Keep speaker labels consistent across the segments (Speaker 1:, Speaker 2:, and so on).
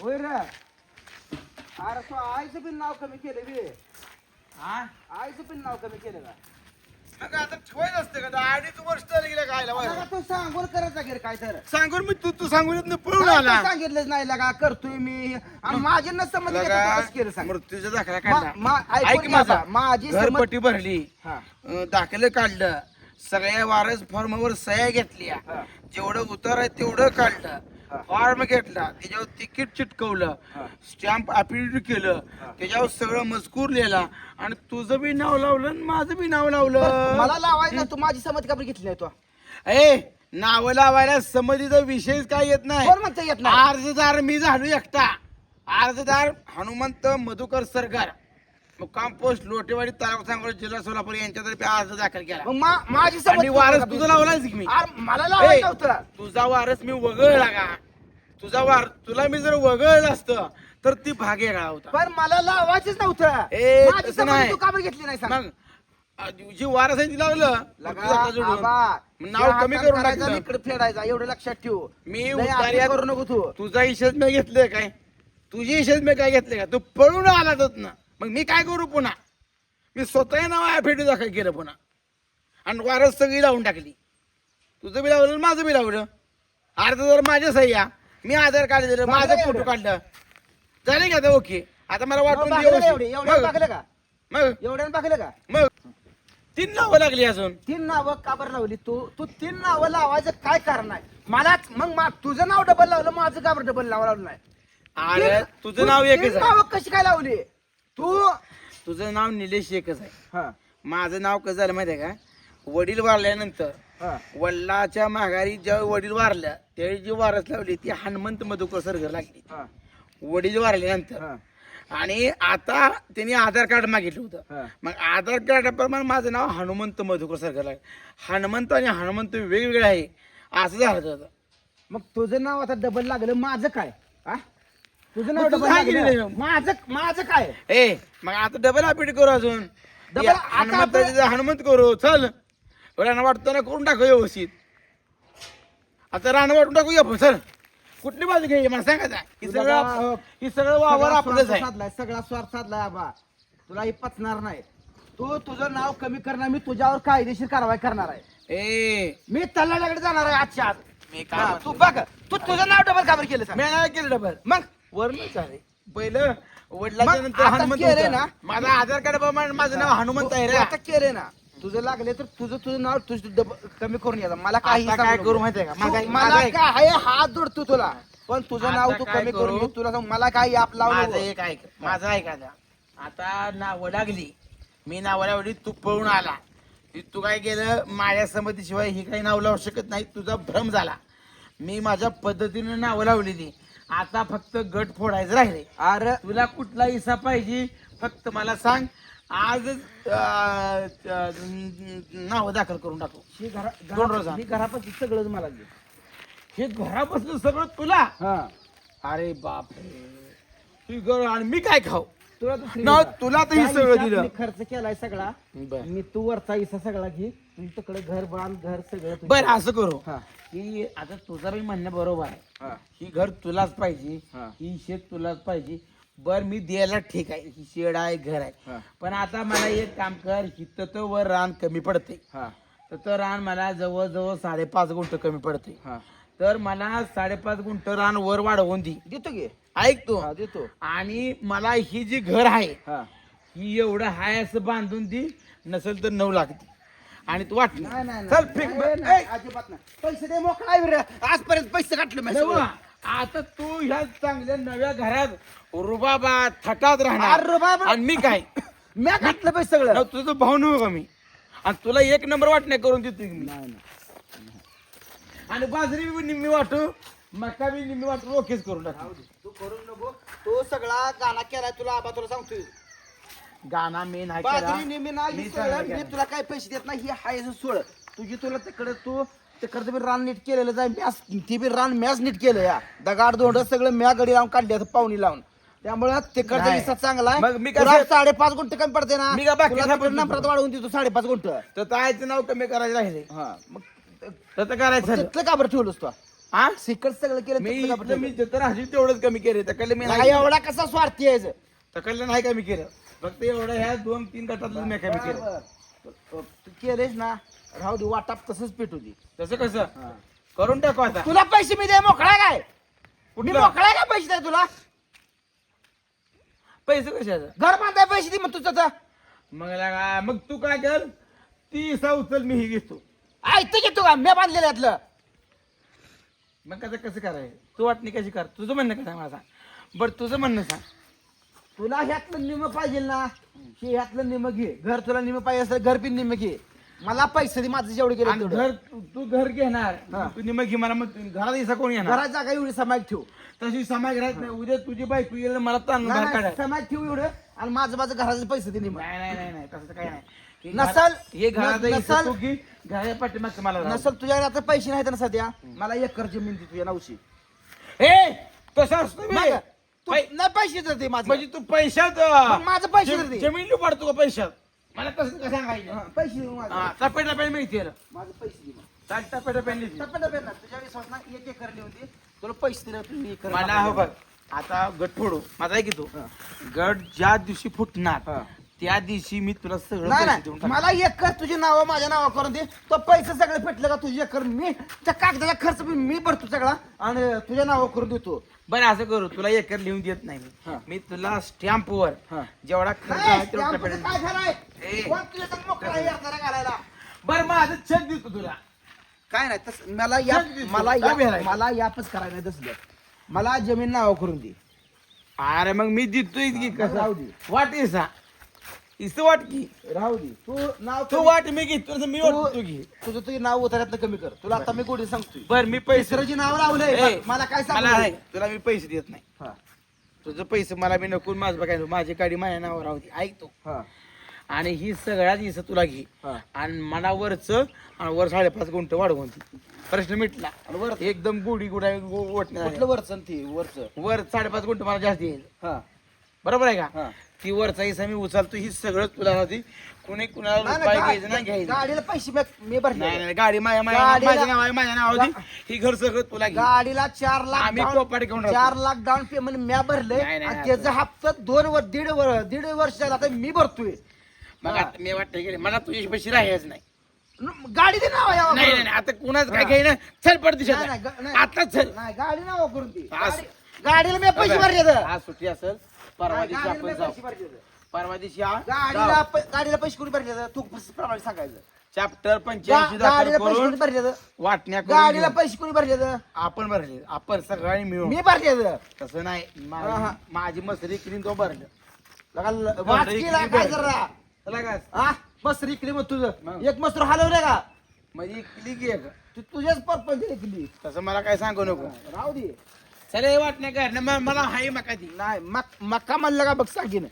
Speaker 1: होय रे. अरे तो आईचं पण नाव कमी केलं बे.
Speaker 2: हा
Speaker 1: आईचं पण नाव कमी केलं का?
Speaker 2: आता ठेवायचं असते का? अडीच वर्ष झाली गेलं खायला
Speaker 1: लगा तू सांगून करायचा काय तर.
Speaker 2: सांगून मी तू तू सांगून येत नाही, पळून
Speaker 1: काय
Speaker 2: आला.
Speaker 1: तू सांगितलंच नाही लगा करतोय मी. आणि माझी न समज
Speaker 2: लगा,
Speaker 1: केलं सांग.
Speaker 2: मृत्यूचा दाखला
Speaker 1: मा-
Speaker 2: काढला.
Speaker 1: मा- ऐकून
Speaker 2: ऐक
Speaker 1: घे
Speaker 2: माझा.
Speaker 1: माझी समज-
Speaker 2: घरपट्टी भरली.
Speaker 1: हा.
Speaker 2: अं, दाखले काढलं. सगळ्या वारस फॉर्मवर सह्या घेतल्या.
Speaker 1: हा.
Speaker 2: जेवढं उतार आहे तेवढं काढलं. फॉर्म घेतला त्याच्यावर तिकीट चिटकवलं. स्टॅम्प अपिडेट केलं. त्याच्यावर सगळं मजकूर लिहिला आणि तुझं बी नाव लावलं आणि माझं बी नाव लावलं.
Speaker 1: मला लावायचं तू माझी समज का बरं घेतली नाही तू?
Speaker 2: ए नाव लावायला संमतीचा विषयच काय येत नाही.
Speaker 1: कोण म्हणतं येत नाही?
Speaker 2: अर्जदार मी झालो एकटा. अर्जदार हनुमंत मधुकर सरकार. मुक्काम पोस्ट लोटेवाडी तालुका सांगोला जिल्हा सोलापूर यांच्यातर्फे अर्ज दाखल केला.
Speaker 1: मग मा- माझी समज
Speaker 2: आणि वारस तुझा? लावलाच की मी?
Speaker 1: अरे मला लावायचं
Speaker 2: ए,
Speaker 1: होतं
Speaker 2: तुझा वारस मी वगळला का? तुझा वार तुला मी जर वगळलं असतं तर ती भागे गाळा होता.
Speaker 1: पण मला लावायचंच नव्हतं.
Speaker 2: ए,
Speaker 1: माझी
Speaker 2: तसं
Speaker 1: समज
Speaker 2: नाही.
Speaker 1: तू का बरं घेतली नाही सांग.
Speaker 2: मग जी वारस आहे ती लावलं मग
Speaker 1: लगा,
Speaker 2: तुझा का जोडून?
Speaker 1: आबा,
Speaker 2: मग नाव कमी करून
Speaker 1: करायचा,
Speaker 2: टाकलं.
Speaker 1: इकडे फेडायचा एवढं लक्षात ठेव.
Speaker 2: मी
Speaker 1: लय
Speaker 2: उतार्यात-
Speaker 1: करू नको तू.
Speaker 2: तुझा इशेच मी घेतलंय काय? तुझी इशेच मी काय घेतले का? तू पळून आलाच ना. मग मी काय करू पुन्हा? मी स्वतः नाव ऍफिडेविट दाखल केलं पुन्हा. आणि वारस सगळी लावून टाकली. तुझं बी लावलं माझं बी लावलं. अर्ध जर माझ्या सह्या मी आधार कार्ड दिलं माझं फोटो? काढलं. झाले का आता ओके? आता मला वाटून
Speaker 1: मग
Speaker 2: दे
Speaker 1: का
Speaker 2: व्यवस्थित. मग
Speaker 1: बागलं का?
Speaker 2: मग.
Speaker 1: एवढ्यानं बागलं का?
Speaker 2: मग. तीन नावं लागली अजून.
Speaker 1: तीन नावं का बरं लावली तू? तू तीन नावं लावायचं काय कारण आहे? मलाच मग मा- तुझं नाव डबल लावलं माझं का बरं डबल लावलं नाही
Speaker 2: अरे
Speaker 1: तीन-
Speaker 2: तुझं नाव
Speaker 1: तीन
Speaker 2: एकच आहे.
Speaker 1: नावं कशी काय लावली? तू?
Speaker 2: तुझं नाव निलेश एकच आहे.
Speaker 1: हा.
Speaker 2: माझं नाव कसं झालं माहिती आहे का? वडील वारल्यानंतर
Speaker 1: हा.
Speaker 2: वडिलाच्या माघारी जेव्हा वडील वारल्या त्यावेळी जी वारस लावली ती हनुमंत मधुकर सरगर लागली.
Speaker 1: हा.
Speaker 2: वडील वारल्यानंतर.
Speaker 1: हा.
Speaker 2: आणि आता त्यांनी आधार कार्ड मागितलं होतं.
Speaker 1: हा.
Speaker 2: मग आधार कार्डाप्रमाणे माझं नाव हनुमंत मधुकर सरगर लागलं. हनुमंत आणि हनुमंत वेगवेगळे आहे. असं झालं होतं.
Speaker 1: मग तुझं नाव आता डबल लागलं. माझं काय? हा? तुझं नाव डबल
Speaker 2: आहे की
Speaker 1: लागलं
Speaker 2: नाही?
Speaker 1: माझं माझं काय?
Speaker 2: ए मग आता डबल अपडेट करू अजून.
Speaker 1: Double
Speaker 2: या
Speaker 1: आता
Speaker 2: हनुमंताचं हनुमंत करू चल. राणा वाटतं ना करून टाकू व्यवस्थित. आता राणा वाटून टाकूया आपण चल. कुठली बाजू घ्यायची? मला सांगा आता. ही सगळं
Speaker 1: का-
Speaker 2: ही. सगळं वावर
Speaker 1: सगळा
Speaker 2: आपलंच
Speaker 1: स्वार्थ
Speaker 2: आहे.
Speaker 1: साधलाय सगळा स्वार्थ साधलाय आबा. तुला हे पचणार नाही. तू तुझं नाव कमी करणार मी तुझ्यावर कायदेशीर कारवाई करणार आहे.
Speaker 2: ए.
Speaker 1: मी तल्लाड्याकडे जाणार आहे आजच्या आज
Speaker 2: मी
Speaker 1: हा,
Speaker 2: काय
Speaker 1: तू बघ. तू तुझं नाव डबल का बरं केलं सांग
Speaker 2: मी नाही केलं डबल
Speaker 1: मग
Speaker 2: वरणच आहे. पहिलं वडिलाच्या नंतर
Speaker 1: आता
Speaker 2: हनुमंत
Speaker 1: केलंय
Speaker 2: होतं.
Speaker 1: ना?
Speaker 2: माझा आधार कार्ड प्रमाणे माझं नाव हनुमंत आहे रे.
Speaker 1: आता केलंय ना? तुझं लागले तर तुझं तुझं नाव तुझं कमी करून यायचं मला काही
Speaker 2: आता काय करू माहितीये का? माझा-
Speaker 1: तू-
Speaker 2: माझा
Speaker 1: मला
Speaker 2: एक-
Speaker 1: काय हात जोडतो तुला. पण तुझं
Speaker 2: आता
Speaker 1: नाव तू
Speaker 2: काय
Speaker 1: कमी
Speaker 2: करू?
Speaker 1: करून घे. तुला सांग, मला काही आप
Speaker 2: माझं
Speaker 1: लावलं
Speaker 2: एक ऐक माझं ऐक आता. आता नावं लागली. मी नावं लावली तू पळून आला. की तू काय केलं? माझ्या संमतीशिवाय ही काही नाव लावू शकत नाही. तुझा भ्रम झाला. मी माझ्या पद्धतीने नावं लावलेली. आता फक्त गट फोडायचं राहिले.
Speaker 1: अरे.
Speaker 2: तुला कुठला हिस्सा पाहिजे? फक्त मला सांग. आजच नाव दाखल करून टाकू.
Speaker 1: ही घरा
Speaker 2: दोन रोजा.
Speaker 1: ही घरापासून सगळं मला दे.
Speaker 2: हे घरापासून सगळं तुला.
Speaker 1: हा.
Speaker 2: अरे बाप रे घर आणि मी काय खाऊ?
Speaker 1: तुला
Speaker 2: ना. तुला तर हे
Speaker 1: त्या
Speaker 2: सगळं
Speaker 1: हिशोब
Speaker 2: दिलं.
Speaker 1: मी खर्च केलाय सगळा. मी तू वरचा हिस्सा सगळा घे. तुझी तिकडे घर बांध घर सगळं तुझं.
Speaker 2: बर असं करू.
Speaker 1: हा.
Speaker 2: की आता तुझं बी म्हणणं बरोबर आहे.
Speaker 1: हा.
Speaker 2: ही घर तुलाच पाहिजे.
Speaker 1: हा.
Speaker 2: ही शेत तुलाच पाहिजे. बर मी द्यायला ठीक आहे. ही शेड आहे घर आहे.
Speaker 1: हा.
Speaker 2: पण आता मला एक काम कर हिथं तर वर रान कमी पडते
Speaker 1: हा.
Speaker 2: तर तर रान मला जवळजवळ साडेपाच गुंठ कमी पडते
Speaker 1: हा.
Speaker 2: तर मला साडेपाच गुंठ रान वर वाढवून दे.
Speaker 1: देतो घे
Speaker 2: ऐक तू.
Speaker 1: हा देतो.
Speaker 2: आणि मला ही जी घर आहे
Speaker 1: हा.
Speaker 2: ही एवढं हाय असं बांधून दे नसेल तर नऊ लाख दे. आणि तू वाट
Speaker 1: नाही नाही
Speaker 2: चल
Speaker 1: नाही.
Speaker 2: फिक
Speaker 1: नाही, नाही, अजिबात नाही. पैसे दे मोकळा आहे रे. आजपर्यंत पैसे काटले मी सगळं.
Speaker 2: आता तू ह्या चांगल्या नव्या घरात रुबाबा थटात
Speaker 1: अरे
Speaker 2: राहणार
Speaker 1: रुबाब.
Speaker 2: आणि मी काय?
Speaker 1: मी घातलं पैसे सगळं.
Speaker 2: तुझं भाऊ नव्हे का मी? आणि तुला एक नंबर वाटणे करून देतो की मी.
Speaker 1: नाही नाही.
Speaker 2: आणि बाजरी बी निम्मी वाटू मका बी निम्मी वाटू ओकेच करून टाक.
Speaker 1: तू करू नको. तू सगळा गाणा केलाय तुला आबा तुला सांगतोय.
Speaker 2: गाणा मी नाही केला.
Speaker 1: बाजरी नेहमी ना
Speaker 2: मी
Speaker 1: सगळं. तुला काही पैसे देत नाही ही हाय असं सोड. तुझी तुला तिकडे तू तिकडचं बी रान नीट केलेलं जाय मॅस ती बी रान मॅच नीट केलं या. दगाड दोंड सगळं म्या गडी लावून काढले आता पाहुणी लावून. त्यामुळे तिकडचा
Speaker 2: नाही.
Speaker 1: हिस्सा चांगला आहे.
Speaker 2: मग मी
Speaker 1: तुला साडेपाच गुंठ कमी पडते ना.
Speaker 2: मी का बाकी
Speaker 1: तुला नंबरात वाढवून देतो साडेपाच गुंठ.
Speaker 2: तर तायचं नाव कमी करायचं राहिले
Speaker 1: हा. मग
Speaker 2: तर करायचं झालं.
Speaker 1: तिथलं का बरं ठेवलंस तू.
Speaker 2: हा
Speaker 1: सिकट सगळं केलं
Speaker 2: मी
Speaker 1: का
Speaker 2: इथलं मी? जिथं तेवढंच कमी केले तकडलं मी
Speaker 1: नाही
Speaker 2: नाही
Speaker 1: एवढा कसा स्वार्थी आहे
Speaker 2: तकडलं नाही कमी केलं. फक्त एवढं ह्या दोन तीन गटातलं मी कमी केलं.
Speaker 1: तू केलेस ना राहू दे वाटाप तसंच पेटू दे.
Speaker 2: तसं कसं? करून टाकू आता.
Speaker 1: तुला पैसे मी दे मोकळा काय? मी
Speaker 2: कुठलं?
Speaker 1: मोकळा काय पैसे दे तुला?
Speaker 2: पैसे कशाचं?
Speaker 1: घर बांधाय पैसे दे मग तुझं तर.
Speaker 2: मग लगा मग तू काय कर? ती उचल मी ही घेतो.
Speaker 1: ऐकतं की तू का मी बांधलेलं यातलं.
Speaker 2: मग कसं कसं करायचं? तू वाटणी कशी कर? तुझं म्हणणं कसं आहे मला सांग. बरं तुझं म्हणणं सांग.
Speaker 1: तुला ह्यातलं निम पाहिजे ना हे ह्यातलं निम घे. घर तुला निम पाहिजे असेल घर पिन निम घे. मला पैसे दे माझं जेवढे गेले
Speaker 2: आणि
Speaker 1: तेवढं.
Speaker 2: घर तू तू घर घेणार.
Speaker 1: हा.
Speaker 2: तू निमक घे मला मग तू- घरात हिस्सा कोण येणार
Speaker 1: घरात जागा एवढी समाज ठेव.
Speaker 2: तशी समाज राहत नाही. उद्या तुझी बायको येईल मला तांदूळ
Speaker 1: नाही,
Speaker 2: बाहेर
Speaker 1: नाही,
Speaker 2: काढायला.
Speaker 1: समाज ठेव एवढं. आणि माझं माझं घराचे पैसे दे निम.
Speaker 2: नाही नाही नाही नाही तसं काय नाही.
Speaker 1: नसल-
Speaker 2: हे घराचा
Speaker 1: नसल-
Speaker 2: तू घे. घराच्या पाठीमागचं मला राहू.
Speaker 1: नसल तुझ्याकडे आता पैसे नाहीत ना सध्या. मला एकर जमीन दे तुझ्या नावशी.
Speaker 2: ए तसं असतं
Speaker 1: मग. तू
Speaker 2: पै-
Speaker 1: नाही पैसे तर दे माझं.
Speaker 2: म्हणजे तू पैशात
Speaker 1: मग माझं पैसे दे.
Speaker 2: जमीन लुबाडतो का पैशात? मला तसं कसं
Speaker 1: हा,
Speaker 2: सांगायचं
Speaker 1: पैसे दे माझं.
Speaker 2: मिळते
Speaker 1: माझं पैसे दे
Speaker 2: टप्प्या टप्प्यानं.
Speaker 1: तुझ्या विश्वास ना एक एकर दे. तुला पैसे दिले तू एकर
Speaker 2: मला हो बघ. आता गट फोडू. माझा आहे की तू. गट ज्या दिवशी फुटणार
Speaker 1: हा.
Speaker 2: त्या दिवशी मी तुला सगळं
Speaker 1: नाही
Speaker 2: पैसे देऊन
Speaker 1: नाही. मला एकर तुझी नाव माझ्या नावा करून दे तो पैसे सगळे भेटले का तुझी एकर मी त्या कागदाचा खर्च मी मी भरतो सगळा आणि तुझ्या नावा करून देतो
Speaker 2: बरं असं करू तुला एकर लिहून देत नाही
Speaker 1: हा.
Speaker 2: मी मी तुला स्टॅम्प वर
Speaker 1: हा.
Speaker 2: जेवढा खर्च
Speaker 1: नाही,
Speaker 2: आहे तेवढा
Speaker 1: त्यामध्ये
Speaker 2: टप्प्याने
Speaker 1: काय खरं आहे?
Speaker 2: ए.
Speaker 1: कोण तुझ्या संग मोकळा आहे यातला घालायला
Speaker 2: बरं माझं चेक देतो तुला
Speaker 1: काय नाही तस मला या
Speaker 2: चल.
Speaker 1: मला
Speaker 2: काय
Speaker 1: या
Speaker 2: भेरायचं?
Speaker 1: मला यापच करायला नाही तसलं मला जमीन नाव करून दे
Speaker 2: अरे मग मी देतोय की
Speaker 1: मग राहू दे.
Speaker 2: कसं वाट इस वाट की।
Speaker 1: राहू दे. तू नाव
Speaker 2: तू
Speaker 1: कमी-
Speaker 2: वाट मी घेतो मी वाट
Speaker 1: तू-
Speaker 2: घे.
Speaker 1: तुझं तुझे नाव उतरण्यात कमी कर. तुला आता मी गोडी सांगतोय.
Speaker 2: बर मी पैसे
Speaker 1: तिसरं जे नाव लावलंय.
Speaker 2: ए,
Speaker 1: मला काय
Speaker 2: मला आहे
Speaker 1: सांग
Speaker 2: तुला मी पैसे देत नाही. तुझं पैसे मला मी नको माझं बघायला माझी गाडी माझ्या नावावर राहू दे. ऐकतो आणि ही सगळ्यात हिस्सा तुला घे.
Speaker 1: हा.
Speaker 2: आणि मला वरच आणि वर साडेपाच गुंट वाढवून ती. प्रश्न मिटला. आणि वर एकदम गोडी गुडा
Speaker 1: कुठलं वरचं ती वरचं?
Speaker 2: वर साडेपाच गुंट मला जास्त येईल.
Speaker 1: हा.
Speaker 2: बरोबर आहे का?
Speaker 1: हा.
Speaker 2: ती वरचा हिस्सा मी उचलतो ही सगळं तुला होती कोणी कुणाला घ्यायचं नाही
Speaker 1: गा-
Speaker 2: घ्यायचं
Speaker 1: गाडीला पैसे मी- मी भरले.
Speaker 2: नाही नाही गाडी माझ्या माझ्या
Speaker 1: गाडीला-
Speaker 2: माझ्या नाव आहे माझ्या नाव होती. ही घर सगळं तुला घे
Speaker 1: गाडीला चार लाख
Speaker 2: आम्ही
Speaker 1: down-
Speaker 2: कोपाट घेऊन राहतो.
Speaker 1: चार लाख डाऊन पेमेंट म्या भरले.
Speaker 2: नाही, नाही,
Speaker 1: आणि
Speaker 2: नाही.
Speaker 1: त्याचा हप्ता दोन वर दीड वर दीड वर्ष झाला आता मी भरतोय.
Speaker 2: मग. आता मी वाटतं गेले मला तुझ्याशी पैसे राहायच नाही.
Speaker 1: न- गाडी दे नाव यावं
Speaker 2: नाही
Speaker 1: करून.
Speaker 2: नाही. आता कुणाच काय
Speaker 1: हा.
Speaker 2: घ्याय ना चल पड
Speaker 1: नाही, नाही.
Speaker 2: आता चल.
Speaker 1: नाही गाडी नाव करून
Speaker 2: आज-
Speaker 1: गाडी- गाडीला मी पैसे भरले तर.
Speaker 2: आज सुट्टी असेल. परवा दिवशी
Speaker 1: गाडीला
Speaker 2: आपण जाऊ
Speaker 1: पैसे भरले.
Speaker 2: परवा दिवशी हा
Speaker 1: गाडीला प- गाडीला पैसे कोणी भरले? तू प्रमाणे सांगायचं
Speaker 2: चॅप्टर
Speaker 1: गा-
Speaker 2: पंच्याऐंशी दाखल
Speaker 1: गाडीला पैसे
Speaker 2: करून
Speaker 1: भरले?
Speaker 2: वाटण्या करून
Speaker 1: गाडीला
Speaker 2: घेऊ.
Speaker 1: पैसे कोणी भरले?
Speaker 2: आपण भरले आपण सगळ्यांनी मिळून
Speaker 1: मी भरले.
Speaker 2: तसं नाही
Speaker 1: हा, हा.
Speaker 2: माझी- माझी मसरी क्रीम तो भरलं
Speaker 1: लगा ल- वाच की काय. जरा
Speaker 2: काय
Speaker 1: हा मग तुझं
Speaker 2: मग.
Speaker 1: एक मस्त हलवलं का
Speaker 2: म्हणजे इकली की.
Speaker 1: तू तुझ्याच पर्पज इकली
Speaker 2: तसं मला काय सांगू नको
Speaker 1: राहू दे
Speaker 2: चल हे वाटण्या कर ना म- मला हाय मका ती.
Speaker 1: नाही मक- म्हणलं का बघ सांगीन.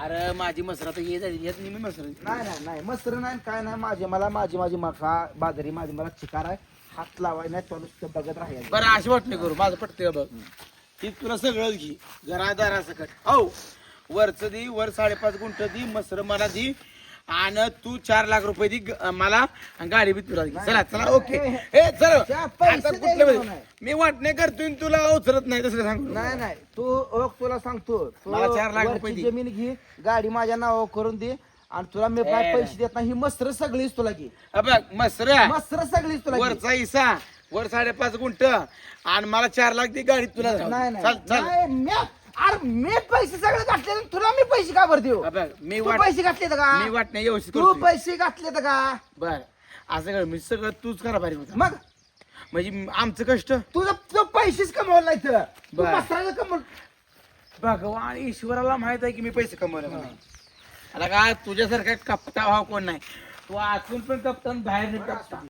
Speaker 2: अरे माझी मसरा तर हे झाली यात मी मसरा.
Speaker 1: नाही नाही नाही मस्त नाही काय नाही माझे मला माझी माझी मका बाजरी माझी मला चिकार आहे. हात लावाय नाही तो नुसतं बघत राहायचं
Speaker 2: बरं अशी वाटणी करू माझं पटते बघ. ती तुला सगळंच घे घरादारा सकट हो वरच दी वर साडेपाच गुंठ दी मसर मला दी. आणि तू चार लाख रुपये दी ग- मला आणि गाडी बी तुला दे. चला चला ओके. ए चल.
Speaker 1: त्या पैसे
Speaker 2: आता
Speaker 1: द्यायला
Speaker 2: कुठलं
Speaker 1: नाही.
Speaker 2: मी वाटणे करतोय आणि तुला उचलत नाही तसं सांगू
Speaker 1: नाही नाही. तू ओळख तुला सांगतो. तू
Speaker 2: मला चार लाख
Speaker 1: वरची
Speaker 2: रुपये दे.
Speaker 1: जमीन घे गाडी माझ्या नावावर करून दे आणि तुला मी काय पैसे देत नाही ही मस्त्र सगळीच तुला घे.
Speaker 2: हा बघ मसर
Speaker 1: मस्त्र सगळीच तुला घे.
Speaker 2: वरचा हिस्सा वर साडेपाच गुंठ आणि मला चार लाख दी गाडी तुला जाऊ दे.
Speaker 1: नाही.
Speaker 2: चल
Speaker 1: नाही
Speaker 2: चल.
Speaker 1: नाही, मी- अरे मी पैसे सगळे घातले आणि तुला मी पैसे का भर देऊ?
Speaker 2: हा बघ मी
Speaker 1: तू
Speaker 2: वाट
Speaker 1: पैसे घातले का?
Speaker 2: मी वाटणे व्यवस्थित
Speaker 1: तू
Speaker 2: करतोय.
Speaker 1: पैसे घातले का?
Speaker 2: बर असं कर मी सगळं तूच करा भारी होता
Speaker 1: मग?
Speaker 2: म्हणजे आमचं कष्ट?
Speaker 1: तुझं तू पैसेच कमवलं नाही तर तू
Speaker 2: बर.
Speaker 1: कमवलं
Speaker 2: भगवान ईश्वराला माहीत आहे की मी पैसे कमवले नाही आता का तुझ्यासारखा कपटा भाव कोण नाही? तू आतून पण कपता आणि बाहेर कपता